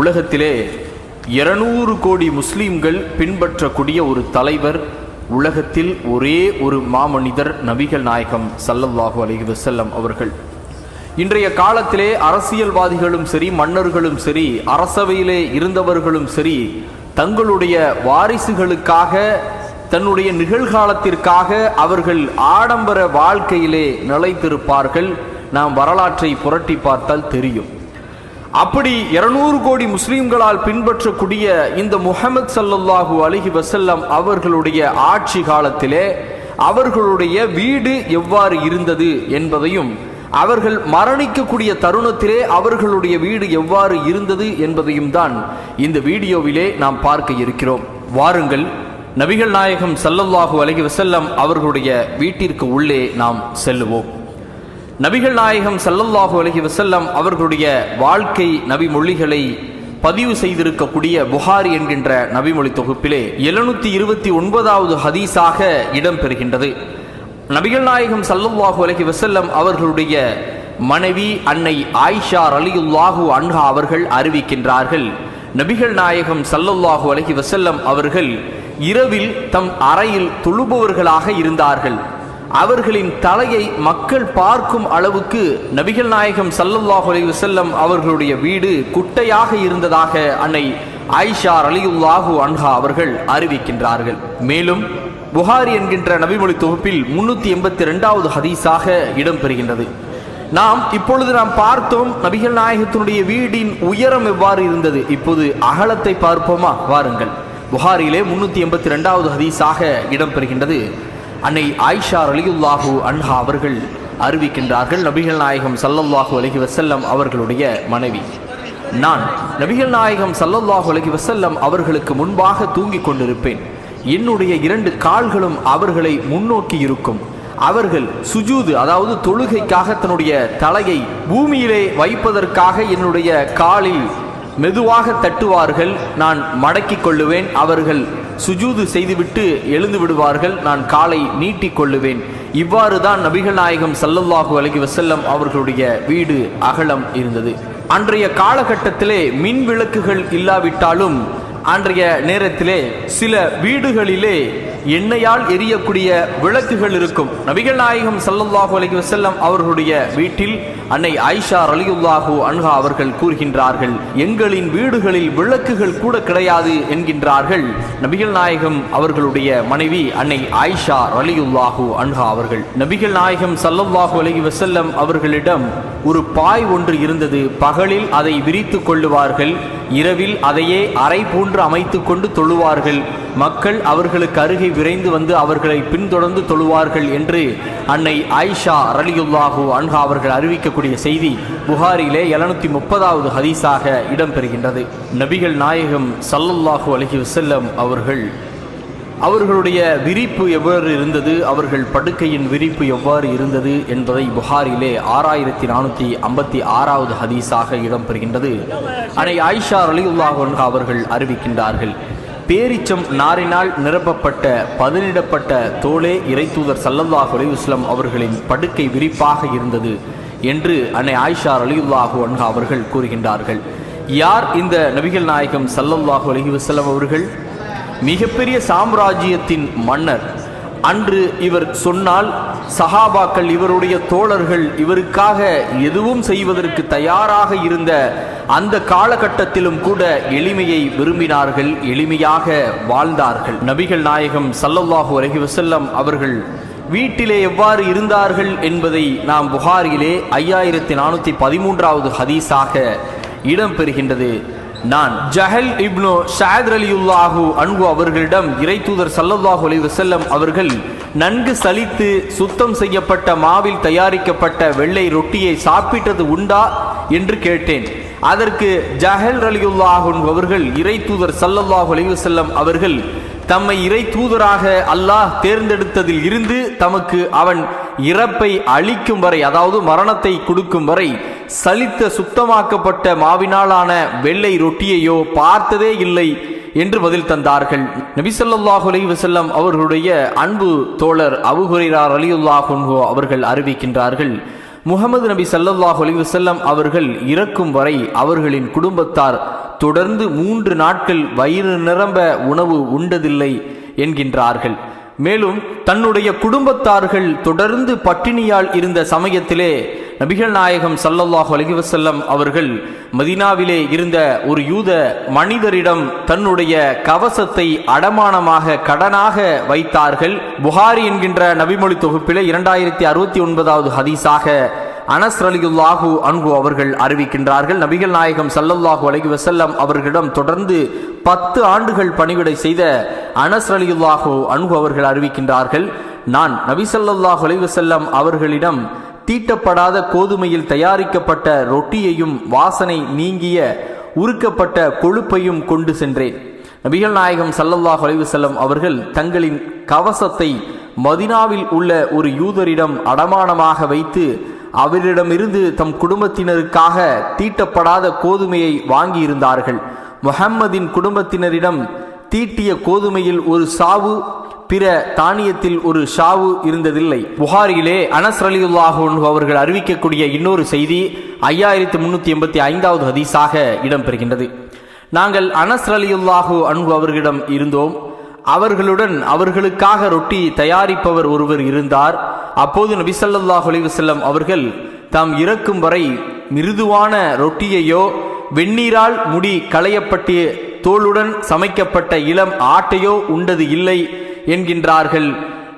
உலகத்திலே இருநூறு கோடி முஸ்லீம்கள் பின்பற்றக்கூடிய ஒரு தலைவர் உலகத்தில் ஒரே ஒரு மாமனிதர் நபிகள் நாயகம் சல்லல்லாஹு அலைஹி வசல்லம் அவர்கள். இன்றைய காலத்திலே அரசியல்வாதிகளும் சரி மன்னர்களும் சரி அரசவையிலே இருந்தவர்களும் சரி தங்களுடைய வாரிசுகளுக்காக தன்னுடைய நிகழ்காலத்திற்காக அவர்கள் ஆடம்பர வாழ்க்கையிலே நிலைத்திருப்பார்கள். நாம் வரலாற்றை புரட்டி பார்த்தால் தெரியும். அப்படி இருநூறு கோடி முஸ்லிம்களால் பின்பற்றக்கூடிய இந்த முகமது ஸல்லல்லாஹு அலைஹி வசல்லம் அவர்களுடைய ஆட்சி காலத்திலே அவர்களுடைய வீடு எவ்வாறு இருந்தது என்பதையும் அவர்கள் மரணிக்கக்கூடிய தருணத்திலே அவர்களுடைய வீடு எவ்வாறு இருந்தது என்பதையும் தான் இந்த வீடியோவிலே நாம் பார்க்க இருக்கிறோம். வாருங்கள் நபிகள் நாயகம் ஸல்லல்லாஹு அலஹி வசல்லம் அவர்களுடைய வீட்டிற்கு உள்ளே நாம் செல்லுவோம். நபிகள் நாயகம் சல்லல்லாஹு அலஹி வசல்லம் அவர்களுடைய வாழ்க்கை நபிமொழிகளை பதிவு செய்திருக்கக்கூடிய புகாரி என்கின்ற நபிமொழி தொகுப்பிலே எழுநூத்தி இருபத்தி ஒன்பதாவது ஹதீஸாக இடம்பெறுகின்றது. நபிகள் நாயகம் ஸல்லல்லாஹு அலஹி வசல்லம் அவர்களுடைய மனைவி அன்னை ஆயிஷா அலியுல்லாஹு அன்ஹா அவர்கள் அறிவிக்கின்றார்கள். நபிகள் நாயகம் சல்லல்லாஹு அலஹி வசல்லம் அவர்கள் இரவில் தம் அறையில் தொழுபவர்களாக இருந்தார்கள். அவர்களின் தலையை மக்கள் பார்க்கும் அளவுக்கு நபிகள் நாயகம் ஸல்லல்லாஹு அலைஹி வஸல்லம் அவர்களுடைய வீடு குட்டையாக இருந்ததாக அன்னை ஆயிஷா அலியுல்லாஹு அன்ஹா அவர்கள் அறிவிக்கின்றார்கள். மேலும் புகாரி என்கின்ற நபிமொழி தொகுப்பில் முன்னூத்தி எண்பத்தி ரெண்டாவது ஹதீஸாக இடம்பெறுகின்றது. நாம் இப்பொழுது நாம் பார்த்தோம் நபிகள் நாயகத்தினுடைய வீடின் உயரம் எவ்வாறு இருந்தது? இப்போது அகலத்தை பார்ப்போமா? வாருங்கள். புகாரிலே முன்னூத்தி எண்பத்தி ரெண்டாவது ஹதீஸாக இடம்பெறுகின்றது. அன்னை ஆயிஷா அலியுல்லாஹு அன்ஹா அவர்கள் அறிவிக்கின்றார்கள் நபிகள் நாயகம் சல்லல்லாஹு அலஹி வசல்லம் அவர்களுடைய மனைவி. நான் நபிகள் நாயகம் சல்லல்லாஹு அலஹி வசல்லம் அவர்களுக்கு முன்பாக தூங்கிக் கொண்டிருப்பேன். என்னுடைய இரண்டு கால்களும் அவர்களை முன்னோக்கி இருக்கும். அவர்கள் சுஜூது அதாவது தொழுகைக்காக தன்னுடைய தலையை பூமியிலே வைப்பதற்காக என்னுடைய காலில் மெதுவாக தட்டுவார்கள். நான் மடக்கிக் கொள்ளுவேன். அவர்கள் சுஜூது செய்துவிட்டு எழுந்து விடுவார்கள் நான் காலை நீட்டிக் கொள்ளுவேன். இவ்வாறு தான் நபிகள் நாயகம் சல்லல்லாஹு அலகி வசல்லம் அவர்களுடைய வீடு அகலம் இருந்தது. அன்றைய காலகட்டத்திலே மின் விளக்குகள் இல்லாவிட்டாலும் அன்றைய நேரத்திலே சில வீடுகளிலே எண்ணெயால் எரியக்கூடிய விளக்குகள் இருக்கும். நபிகள் நாயகம் ஸல்லல்லாஹு அலி வசல்லம் அவர்களுடைய வீட்டில் அன்னை ஆயிஷா ரலியுல்லாஹு அன்ஹா அவர்கள் கூறுகின்றார்கள் எங்களின் வீடுகளில் விளக்குகள் கூட கிடையாது என்கின்றார்கள். நபிகள் நாயகம் அவர்களுடைய மனைவி அன்னை ஆயிஷா ரலியுல்லாஹு அன்ஹா அவர்கள். நபிகள் நாயகம் ஸல்லல்லாஹு அலி வசல்லம் அவர்களிடம் ஒரு பாய் ஒன்று இருந்தது. பகலில் அதை விரித்து கொள்ளுவார்கள். இரவில் அதையே அறை போன்று அமைத்து கொண்டு தொழுவார்கள். மக்கள் அவர்களுக்கு அருகே விரைந்து வந்து அவர்களை பின்தொடர்ந்து தொழுவார்கள் என்று அன்னை ஆயிஷா ரலியுல்லாஹு அன்ஹா அவர்கள் அறிவிக்கக்கூடிய செய்தி புகாரிலே எழுநூத்தி முப்பதாவது ஹதீஸாக இடம்பெறுகின்றது. நபிகள் நாயகம் சல்லுல்லாஹு அலஹி வசல்லம் அவர்கள் அவர்களுடைய விரிப்பு எவ்வாறு இருந்தது? அவர்கள் படுக்கையின் விரிப்பு எவ்வாறு இருந்தது? என்பதை புகாரிலே ஆறாயிரத்தி நானூற்றி ஐம்பத்தி ஆறாவது ஹதீஸாக இடம்பெறுகின்றது. அனை ஆயிஷா ரலியுல்லாஹு அவர்கள் அறிவிக்கின்றார்கள். பேரிச்சம் நாரினால் நிரப்பப்பட்ட பதினிடப்பட்ட தோளே இறைத்தூதர் சல்லல்லாஹ் அலிவுஸ்லம் அவர்களின் படுக்கை விரிப்பாக இருந்தது என்று அன்னை ஆயிஷா அலியுல்லாஹு அன்ஹா அவர்கள் கூறுகின்றார்கள். யார் இந்த நபிகள் நாயகம் சல்லல்லாஹு அலைஹி வஸல்லம் அவர்கள்? மிகப்பெரிய சாம்ராஜ்யத்தின் மன்னர். அன்று இவர் சொன்னால் சஹாபாக்கள் இவருடைய தோழர்கள் இவருக்காக எதுவும் செய்வதற்கு தயாராக இருந்த அந்த காலகட்டத்திலும் கூட எளிமையை விரும்பினார்கள் எளிமையாக வாழ்ந்தார்கள். நபிகள் நாயகம் சல்லல்லாஹு அலஹி வசல்லம் அவர்கள் வீட்டிலே எவ்வாறு இருந்தார்கள் என்பதை நாம் புகாரிலே ஐயாயிரத்தி நானூற்றி பதிமூன்றாவது ஹதீஸாக இடம்பெறுகின்றது. நான் ஜஹல் இப்னு ஷாத் அலியுல்லாஹு அன்பு அவர்களிடம் இறை தூதர் சல்லல்லாஹு அலி வசல்லம் அவர்கள் நன்கு சலித்து சுத்தம் செய்யப்பட்ட மாவில் தயாரிக்கப்பட்ட வெள்ளை ரொட்டியை சாப்பிட்டது உண்டா என்று கேட்டேன். அதற்கு ஜஹல் அலியுல்லாஹு அவர்கள் இறை தூதர் சல்லல்லாஹு அலி வசல்லம் அவர்கள் தம்மை இறை தூதராக அல்லாஹ் தேர்ந்தெடுத்ததில் இருந்து தமக்கு அவன் இறப்பை அழிக்கும் வரை அதாவது மரணத்தை கொடுக்கும் வரை சலித்த சுத்தமாக்கப்பட்ட மாவினாலான வெள்ளை ரொட்டியையோ பார்த்ததே இல்லை என்று பதில் தந்தார்கள். நபிசல்லாஹு அலி வசல்லம் அவர்களுடைய அன்பு தோழர் அபுஹுரைரார் அலியுல்லாஹுன்ஹோ அவர்கள் அறிவிக்கின்றார்கள். முகமது நபி ஸல்லல்லாஹு அலைஹி அவர்கள் இறக்கும் வரை அவர்களின் குடும்பத்தார் தொடர்ந்து மூன்று நாட்கள் வயிறு நிரம்ப உணவு உண்டதில்லை என்கின்றார்கள். மேலும் தன்னுடைய குடும்பத்தார்கள் தொடர்ந்து பட்டினியால் இருந்த சமயத்திலே நபிகள் நாயகம் சல்லல்லாஹு அலிவசல்லம் அவர்கள் மதீனாவிலே இருந்த ஒரு யூத மனிதரிடம் தன்னுடைய கவசத்தை அடமானமாக கடனாக வைத்தார்கள். புகாரி என்கின்ற நபிமொழி தொகுப்பிலே இரண்டாயிரத்தி அறுபத்தி ஒன்பதாவது ஹதீஸாக அனஸ் அலியுல்லாஹு அன்பு அவர்கள் அறிவிக்கின்றார்கள். நபிகள் நாயகம் சல்லல்லாஹு அலகி வசல்லம் அவர்களிடம் தொடர்ந்து பத்து ஆண்டுகள் பணிவிடை செய்த அனஸ் அலியுல்லாஹு அன்பு அவர்கள் அறிவிக்கின்றார்கள். நான் நபி ஸல்லல்லாஹு அலைஹி அவர்களிடம் தீட்டப்படாத கோதுமையில் தயாரிக்கப்பட்ட ரொட்டியையும் வாசனை நீங்கிய உருக்கப்பட்ட கொழுப்பையும் கொண்டு சென்றேன். நபிகள் நாயகம் ஸல்லல்லாஹு அலைஹி அவர்கள் தங்களின் கவசத்தை மதினாவில் உள்ள ஒரு யூதரிடம் அடமானமாக வைத்து அவரிடமிருந்து தம் குடும்பத்தினருக்காக தீட்டப்படாத கோதுமையை வாங்கியிருந்தார்கள். முஹம்மதின் குடும்பத்தினரிடம் தீட்டிய கோதுமையில் ஒரு சாவு பிற தானியத்தில் ஒரு ஷாவு இருந்ததில்லை. புகாரிலே அனஸ் ரலியுல்லாஹு அவர்கள் அறிவிக்கக்கூடிய இன்னொரு செய்தி ஐயாயிரத்தி முன்னூத்தி எண்பத்தி ஐந்தாவது ஹதீஸாக இடம்பெறுகின்றது. நாங்கள் அனஸ் ரலியுல்லாஹு அன்பு அவர்களிடம் இருந்தோம். அவர்களுடன் அவர்களுக்காக ரொட்டி தயாரிப்பவர் ஒருவர் இருந்தார். அப்போது நபிசல்லாஹ் அலிவசல்லம் அவர்கள் தாம் இறக்கும் வரை மிருதுவான ரொட்டியையோ வெந்நீரால் முடி களையப்பட்டு தோளுடன் சமைக்கப்பட்ட இளம் ஆட்டையோ உண்டது இல்லை. என்கின்றார்கள்.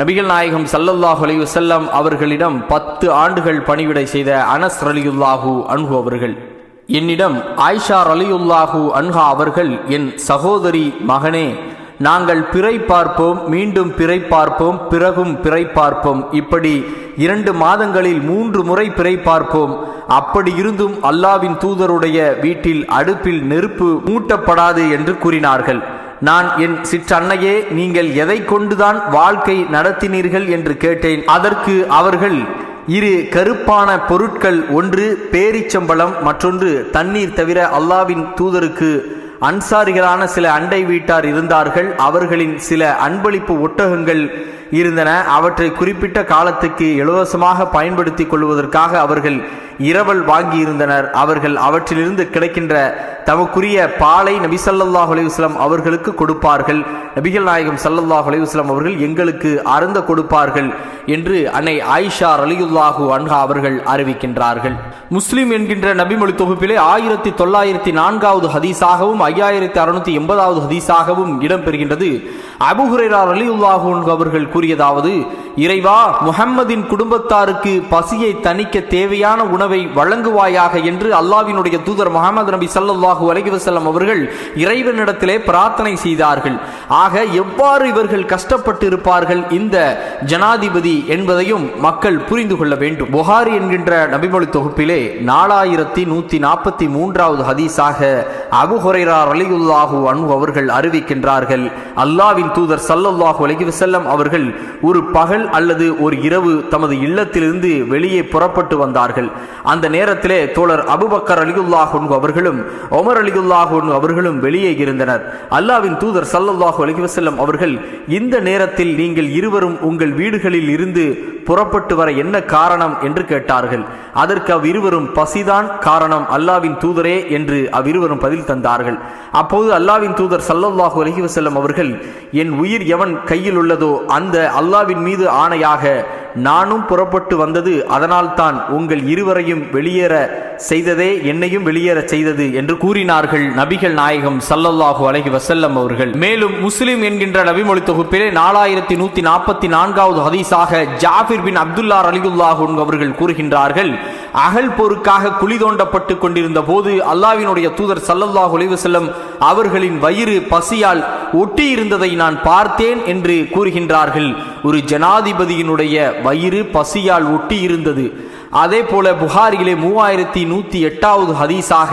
நபிகள் நாயகம் ஸல்லல்லாஹு அலைஹி அவர்களிடம் பத்து ஆண்டுகள் பணிவிடை செய்த அனஸ் ரலியுல்லாஹு அன்ஹு அவர்கள். என்னிடம் ஆயிஷா ரலியுல்லாஹு அன்ஹா அவர்கள் என் சகோதரி மகனே நாங்கள் பிறை பார்ப்போம் மீண்டும் பிறை பார்ப்போம் பிறகும் பிறை பார்ப்போம். இப்படி இரண்டு மாதங்களில் மூன்று முறை பிறை பார்ப்போம். அப்படி இருந்தும் அல்லாவின் தூதருடைய வீட்டில் அடுப்பில் நெருப்பு மூட்டப்படாது என்று கூறினார்கள். நான் என் சிற்றன்னையே நீங்கள் எதை கொண்டுதான் வாழ்க்கை நடத்தினீர்கள் என்று கேட்டேன். அதற்கு அவர்கள் இரு கருப்பான பொருட்கள் ஒன்று பேரிச்சம்பழம் மற்றொன்று தண்ணீர் தவிர அல்லாவின் தூதருக்கு அன்சாரிகளான சில அண்டை வீட்டார் இருந்தார்கள். அவர்களின் சில அன்பளிப்பு ஒட்டகங்கள் இருந்தன. அவற்றை குறிப்பிட்ட காலத்துக்கு இலவசமாக பயன்படுத்தி கொள்வதற்காக அவர்கள் இரவல் வாங்கியிருந்தனர். அவர்கள் அவற்றிலிருந்து கிடைக்கின்ற தமக்குரிய பாலை நபி சல்லாஹ் அலைஹி அவர்களுக்கு கொடுப்பார்கள். நபிகள் நாயகம் சல்லல்லாஹ் அலைஹி அவர்கள் எங்களுக்கு அருந்த கொடுப்பார்கள் என்று அன்னை ஆயிஷா அலியுல்லாஹு அன்ஹா அவர்கள் அறிவிக்கின்றார்கள். முஸ்லிம் என்கின்ற நபிமொழி தொகுப்பிலே ஆயிரத்தி தொள்ளாயிரத்தி நான்காவது ஹதீஸாகவும் ஐயாயிரத்தி அறுநூத்தி எண்பதாவது ஹதீஸாகவும் இடம்பெறுகின்றது. அபுஹுரேரா அலியுல்லாஹு அவர்கள் கூறியதாவது இறைவா முஹம்மதின் குடும்பத்தாருக்கு பசியை தணிக்க தேவையான உணவை வழங்குவாயாக என்று அல்லாவினுடைய தூதர் முகமது நபி ஸல்லல்லாஹு அலைஹி அவர்கள் இறைவனிடத்திலே பிரார்த்தனை செய்தார்கள். ஆக எவ்வாறு இவர்கள் கஷ்டப்பட்டு இருப்பார்கள் இந்த ஜனாதிபதி என்பதையும் மக்கள் புரிந்து கொள்ள வேண்டும். புகாரி என்கின்ற நபிமொழி தொகுப்பிலே நாலாயிரத்தி நூத்தி நாற்பத்தி மூன்றாவது ஹதீஸாக அபு ஹுரைரா அன்பு அவர்கள் அறிவிக்கின்றார்கள். அல்லாவின் தூதர் ஸல்லல்லாஹு அலைஹி அவர்கள் ஒரு பகல் அல்லது ஒரு இரவு தமது இல்லத்திலிருந்து வெளியே புறப்பட்டு வந்தார்கள். அந்த நேரத்திலே தோழர் அபுபக்கர் அலிகுல்லாஹ் அவர்களும் ஒமர் அலிகுல்லாஹ் அவர்களும் வெளியே இருந்தனர். அல்லாவின் தூதர் ஸல்லல்லாஹு அலைஹி வஸல்லம் அவர்கள் இந்த நேரத்தில் நீங்கள் இருவரும் உங்கள் வீடுகளில் இருந்து புறப்பட்டு வர என்ன காரணம் என்று கேட்டார்கள். அதற்கு அவ்விருவரும் பசிதான் காரணம் அல்லாவின் தூதரே என்று அவ்விருவரும் பதில் தந்தார்கள். அப்போது அல்லாவின் தூதர் சல்லல்லாஹு அலஹி வசல்லம் அவர்கள் என் உயிர் எவன் கையில் உள்ளதோ அந்த அல்லாவின் மீது ஆணையாக நானும் புறப்பட்டு வந்தது அதனால்தான் உங்கள் இருவரையும் வெளியேற செய்ததே என்னையும் வெளியேற செய்தது என்று கூறினார்கள் நபிகள் நாயகம் சல்லல்லாஹு அலஹி வசல்லம் அவர்கள். மேலும் முஸ்லிம் என்கின்ற நபிமொழி தொகுப்பிலே நாலாயிரத்தி நூத்தி நாற்பத்தி நான்காவது ஹதீஸாக ஜாபிர் ஜாபிர் பின் அப்துல்லா அலிகுல்லாஹு அவர்கள் கூறுகின்றார்கள் அகல் போருக்காக குழி தோண்டப்பட்டு கொண்டிருந்த போது அல்லாவினுடைய தூதர் சல்லல்லாஹ் அலைஹி அவர்களின் வயிறு பசியால் ஒட்டி இருந்ததை நான் பார்த்தேன் என்று கூறுகின்றார்கள். ஒரு ஜனாதிபதியினுடைய வயிறு பசியால் ஒட்டி இருந்தது. அதே போல புகாரிலே மூவாயிரத்தி நூத்தி எட்டாவது ஹதீஸாக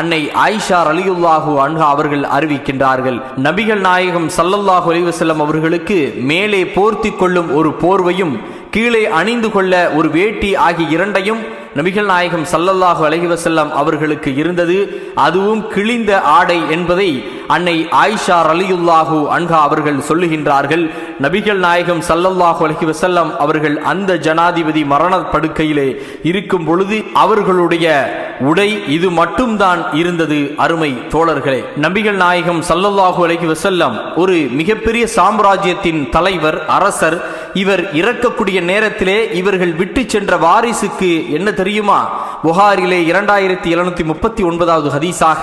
அன்னை ஆயிஷா அலியுல்லாஹு அன்ஹா அவர்கள் அறிவிக்கின்றார்கள். நபிகள் நாயகம் சல்லல்லாஹு அலிவசல்லம் அவர்களுக்கு மேலே போர்த்தி கொள்ளும் ஒரு போர்வையும் கீழே அணிந்து கொள்ள ஒரு வேட்டி ஆகிய இரண்டையும் நபிகள் நாயகம் சல்லல்லாஹு அலஹி வசல்லாம் அவர்களுக்கு இருந்தது. அதுவும் கிழிந்த ஆடை என்பதை அன்னை ஆயிஷா ரலியுல்லாஹு அன்ஹா அவர்கள் சொல்லுகின்றார்கள் நபிகள் நாயகம் சல்லல்லாஹு அலஹி வசல்லம் அவர்கள் அந்த ஜனாதிபதி மரண படுக்கையிலே இருக்கும் பொழுது அவர்களுடைய உடை இது மட்டும்தான் இருந்தது. அருமை தோழர்களே நபிகள் நாயகம் சல்லல்லாஹு அலஹி வசல்லம் ஒரு மிகப்பெரிய சாம்ராஜ்யத்தின் தலைவர் அரசர் இவர் இறக்கக்கூடிய நேரத்திலே இவர்கள் விட்டு சென்ற வாரிசுக்கு என்ன தெரியுமா? புகாரிலே இரண்டாயிரத்தி எழுநூத்தி முப்பத்தி ஒன்பதாவது ஹதீஸாக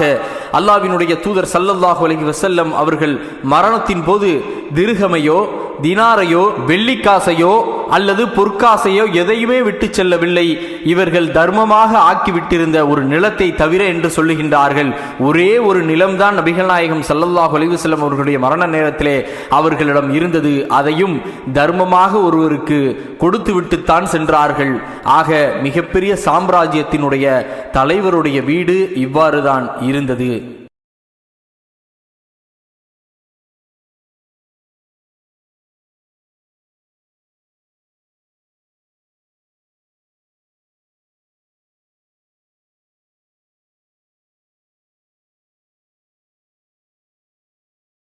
அல்லாவினுடைய தூதர் சல்லல்லாஹு அலஹி வசல்லம் அவர்கள் மரணத்தின் போது திருகமையோ தினாரையோ வெள்ளிக்காசையோ அல்லது பொற்காசையோ எதையுமே விட்டு செல்லவில்லை. இவர்கள் தர்மமாக ஆக்கிவிட்டிருந்த ஒரு நிலத்தை தவிர என்று சொல்லுகின்றார்கள். ஒரே ஒரு நிலம்தான் நபிகள் நாயகம் ஸல்லல்லாஹு அலைஹி அவர்களுடைய மரண நேரத்திலே அவர்களிடம் இருந்தது. அதையும் தர்மமாக ஒருவருக்கு கொடுத்து விட்டுத்தான் சென்றார்கள். ஆக மிகப்பெரிய சாம்ராஜ்யத்தினுடைய தலைவருடைய வீடு இவ்வாறுதான் இருந்தது.